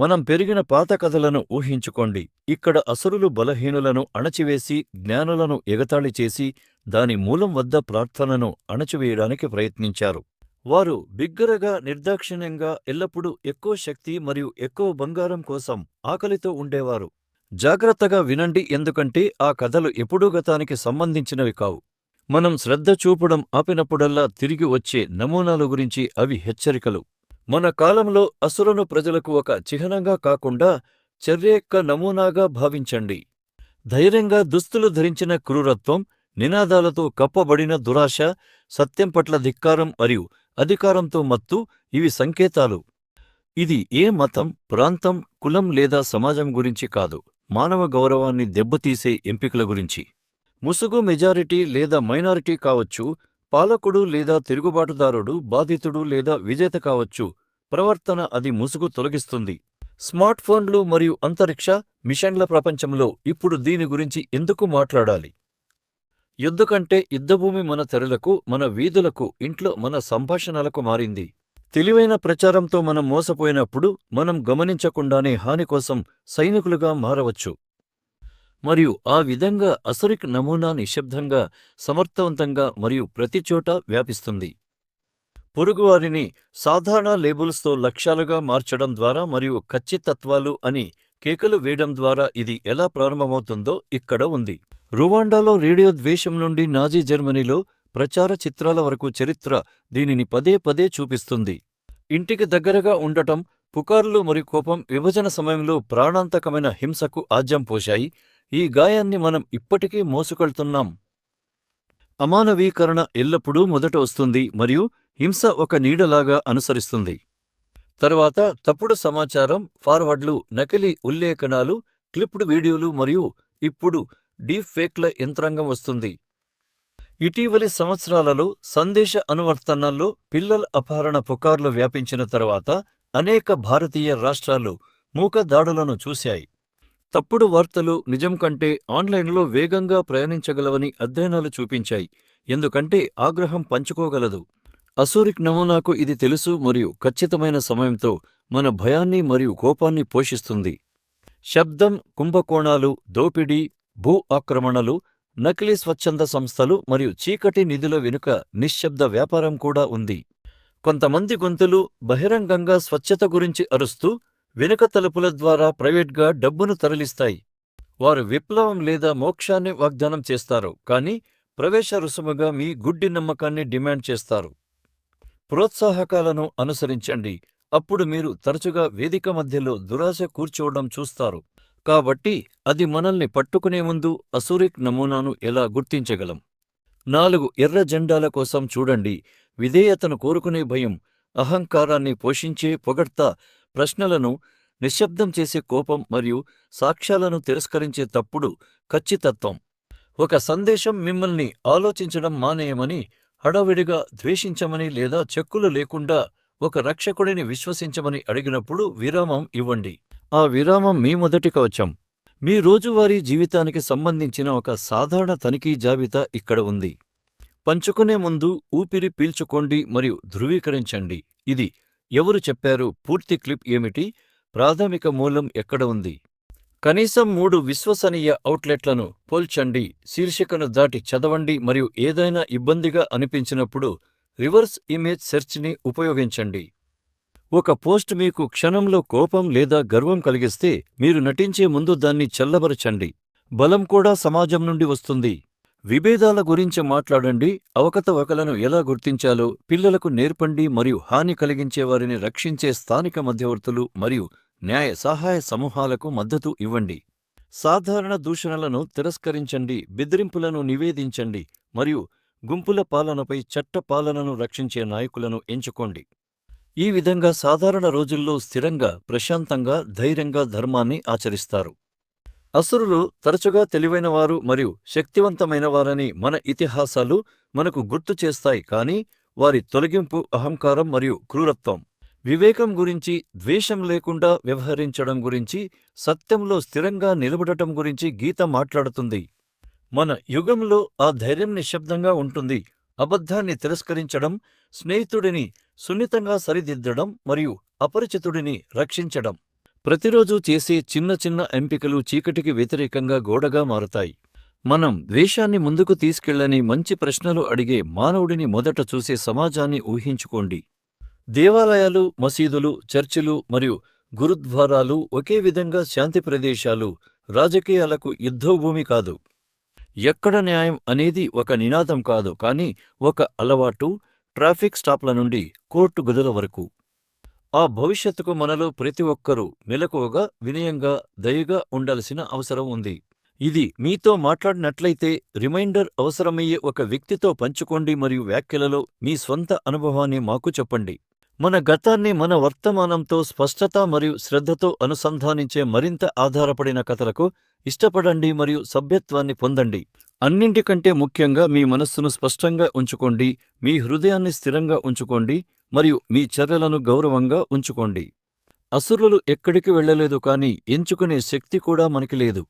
మనం పెరిగిన పాత కథలను ఊహించుకోండి. ఇక్కడ అసురులు బలహీనులను అణచివేసి జ్ఞానులను ఎగతాళి చేసి దాని మూలం వద్ద ప్రార్థనను అణచివేయడానికి ప్రయత్నించారు. వారు బిగ్గరగా నిర్దాక్షిణ్యంగా ఎల్లప్పుడూ ఎక్కువ శక్తి మరియు ఎక్కువ బంగారం కోసం ఆకలితో ఉండేవారు. జాగ్రత్తగా వినండి ఎందుకంటే ఆ కథలు ఎప్పుడూ గతానికి సంబంధించినవి కావు. మనం శ్రద్ధ చూపడం ఆపినప్పుడల్లా తిరిగి వచ్చే నమూనాల గురించి అవి హెచ్చరికలు. మన కాలంలో అసురను ప్రజలకు ఒక చిహ్నంగా కాకుండా చర్య యొక్క నమూనాగా భావించండి. ధైర్యంగా దుస్తులు ధరించిన క్రూరత్వం నినాదాలతో కప్పబడిన దురాశ సత్యం పట్ల ధిక్కారం మరియు అధికారంతో మత్తు ఇవి సంకేతాలు. ఇది ఏ మతం ప్రాంతం కులం లేదా సమాజం గురించి కాదు. మానవ గౌరవాన్ని దెబ్బతీసే ఎంపికల గురించి. ముసుగు మెజారిటీ లేదా మైనారిటీ కావచ్చు పాలకుడు లేదా తిరుగుబాటుదారుడు బాధితుడు లేదా విజేత కావచ్చు ప్రవర్తన అది ముసుగు తొలగిస్తుంది. స్మార్ట్ ఫోన్లు మరియు అంతరిక్ష మిషన్ల ప్రపంచంలో ఇప్పుడు దీని గురించి ఎందుకు మాట్లాడాలి? ఎందుకంటే యుద్ధభూమి మన తెరలకు మన వీధులకు ఇంట్లో మన సంభాషణలకు మారింది. తెలివైన ప్రచారంతో మనం మోసపోయినప్పుడు మనం గమనించకుండానే హాని కోసం సైనికులుగా మారవచ్చు. మరియు ఆ విధంగా అసురిక్ నమూనా నిశ్శబ్దంగా సమర్థవంతంగా మరియు ప్రతిచోటా వ్యాపిస్తుంది. పొరుగువారిని సాధారణ లేబుల్స్తో లక్ష్యాలుగా మార్చడం ద్వారా మరియు ఖచ్చితత్వాలు అని కేకలు వేయడం ద్వారా ఇది ఎలా ప్రారంభమవుతుందో ఇక్కడ ఉంది. రువాండాలో రేడియో ద్వేషం నుండి నాజీ జర్మనీలో ప్రచార చిత్రాల వరకు చరిత్ర దీనిని పదే పదే చూపిస్తుంది. ఇంటికి దగ్గరగా ఉండటం పుకార్లు మరియు కోపం విభజన సమయంలో ప్రాణాంతకమైన హింసకు ఆజ్యం పోశాయి. ఈ గాయాన్ని మనం ఇప్పటికీ మోసుకెళ్తున్నాం. అమానవీకరణ ఎల్లప్పుడూ మొదట వస్తుంది మరియు హింస ఒక నీడలాగా అనుసరిస్తుంది. తరువాత తప్పుడు సమాచారం ఫార్వర్డ్లు నకిలీ ఉల్లేఖనాలు క్లిప్డ్ వీడియోలు మరియు ఇప్పుడు డీప్ ఫేక్ల యంత్రాంగం వస్తుంది. ఇటీవలి సంవత్సరాలలో సందేశ అనువర్తనాల్లో పిల్లల అపహరణ పుకార్లు వ్యాపించిన తర్వాత అనేక భారతీయ రాష్ట్రాలు మూక దాడులను చూశాయి. తప్పుడు వార్తలు నిజం కంటే ఆన్లైన్లో వేగంగా ప్రయాణించగలవని అధ్యయనాలు చూపించాయి. ఎందుకంటే ఆగ్రహం పంచుకోగలదు. అసూరిక్ నమూనాకు ఇది తెలుసు మరియు ఖచ్చితమైన సమయంతో మన భయాన్ని మరియు కోపాన్ని పోషిస్తుంది. శబ్దం కుంభకోణాలు దోపిడీ భూ ఆక్రమణలు నకిలీ స్వచ్ఛంద సంస్థలు మరియు చీకటి నిధుల వెనుక నిశ్శబ్ద వ్యాపారం కూడా ఉంది. కొంతమంది గొంతులు బహిరంగంగా స్వచ్ఛత గురించి అరుస్తూ వెనుక తలుపుల ద్వారా ప్రైవేట్గా డబ్బును తరలిస్తాయి. వారు విప్లవం లేదా మోక్షాన్ని వాగ్దానం చేస్తారు కానీ ప్రవేశ రుసుముగా మీ గుడ్డి నమ్మకాన్ని డిమాండ్ చేస్తారు. ప్రోత్సాహకాలను అనుసరించండి. అప్పుడు మీరు తరచుగా వేదిక మధ్యలో దురాశ కూర్చోవడం చూస్తారు. కాబట్టి అది మనల్ని పట్టుకునే ముందు అసూరిక్ నమూనాను ఎలా గుర్తించగలం? నాలుగు ఎర్ర జెండాల కోసం చూడండి. విధేయతను కోరుకునే భయం అహంకారాన్ని పోషించే పొగడ్త ప్రశ్నలను నిశ్శబ్దం చేసే కోపం మరియు సాక్ష్యాలను తిరస్కరించే తప్పుడు ఖచ్చితత్వం. ఒక సందేశం మిమ్మల్ని ఆలోచించడం మానేయమని హడావిడిగా ద్వేషించమని లేదా చెక్కులు లేకుండా ఒక రక్షకుడిని విశ్వసించమని అడిగినప్పుడు విరామం ఇవ్వండి. ఆ విరామం మీ మొదటి కవచం మీ రోజువారీ జీవితానికి సంబంధించిన ఒక సాధారణ తనిఖీ జాబితా ఇక్కడ ఉంది. పంచుకునే ముందు ఊపిరి పీల్చుకోండి మరియు ధృవీకరించండి. ఇది ఎవరు చెప్పారు? పూర్తి క్లిప్ ఏమిటి? ప్రాథమిక మూలం ఎక్కడ ఉంది? కనీసం మూడు విశ్వసనీయ అవుట్లెట్లను పోల్చండి శీర్షికను దాటి చదవండి మరియు ఏదైనా ఇబ్బందిగా అనిపించినప్పుడు రివర్స్ ఇమేజ్ సెర్చ్ని ఉపయోగించండి. ఒక పోస్ట్ మీకు క్షణంలో కోపం లేదా గర్వం కలిగిస్తే మీరు నటించే ముందు దాన్ని చల్లబరచండి. బలం కూడా సమాజం నుండి వస్తుంది. విభేదాల గురించి మాట్లాడండి అవకతవకలను ఎలా గుర్తించాలో పిల్లలకు నేర్పండి మరియు హాని కలిగించే వారిని రక్షించే స్థానిక మధ్యవర్తులు మరియు న్యాయ సహాయ సమూహాలకు మద్దతు ఇవ్వండి. సాధారణ దూషణలను తిరస్కరించండి బెదిరింపులను నివేదించండి మరియు గుంపుల పాలనపై చట్ట పాలనను రక్షించే నాయకులను ఎంచుకోండి. ఈ విధంగా సాధారణ రోజుల్లో స్థిరంగా ప్రశాంతంగా ధైర్యంగా ధర్మాన్ని ఆచరిస్తారు. అసురులు తరచుగా తెలివైనవారు మరియు శక్తివంతమైనవారని మన ఇతిహాసాలు మనకు గుర్తు చేస్తాయి కానీ వారి తొలగింపు అహంకారం మరియు క్రూరత్వం. వివేకం గురించి ద్వేషం లేకుండా వ్యవహరించడం గురించి సత్యంలో స్థిరంగా నిలబడటం గురించి గీత మాట్లాడుతుంది. మన యుగంలో ఆ ధైర్యం నిశ్శబ్దంగా ఉంటుంది. అబద్ధాన్ని తిరస్కరించడం స్నేహితుడిని సున్నితంగా సరిదిద్దడం మరియు అపరిచితుడిని రక్షించడం. ప్రతిరోజు చేసే చిన్న చిన్న ఎంపికలు చీకటికి వ్యతిరేకంగా గోడగా మారతాయి. మనం ద్వేషాన్ని ముందుకు తీసుకెళ్ళని మంచి ప్రశ్నలు అడిగే మానవుడిని మొదట చూసే సమాజాన్ని ఊహించుకోండి. దేవాలయాలు మసీదులు చర్చిలు మరియు గురుద్వారాలు ఒకే విధంగా శాంతి ప్రదేశాలు రాజకీయాలకు యుద్ధభూమి కాదు. ఎక్కడ న్యాయం అనేది ఒక నినాదం కాదు కానీ ఒక అలవాటు ట్రాఫిక్ స్టాప్ల నుండి కోర్టు గదుల వరకు. ఆ భవిష్యత్తుకు మనలో ప్రతి ఒక్కరూ మెలకువగా వినయంగా దయగా ఉండాల్సిన అవసరం ఉంది. ఇది మీతో మాట్లాడినట్లయితే రిమైండర్ అవసరమయ్యే ఒక వ్యక్తితో పంచుకోండి మరియు వ్యాఖ్యలలో మీ స్వంత అనుభవాన్ని మాకు చెప్పండి. మన గతాన్ని మన వర్తమానంతో స్పష్టత మరియు శ్రద్ధతో అనుసంధానించే మరింత ఆధారపడిన కథలకు ఇష్టపడండి మరియు సభ్యత్వాన్ని పొందండి. అన్నింటికంటే ముఖ్యంగా మీ మనస్సును స్పష్టంగా ఉంచుకోండి మీ హృదయాన్ని స్థిరంగా ఉంచుకోండి మరియు మీ చర్యలను గౌరవంగా ఉంచుకోండి. అసురులు ఎక్కడికి వెళ్ళలేదు కాని ఎంచుకునే శక్తి కూడా మనకి లేదు.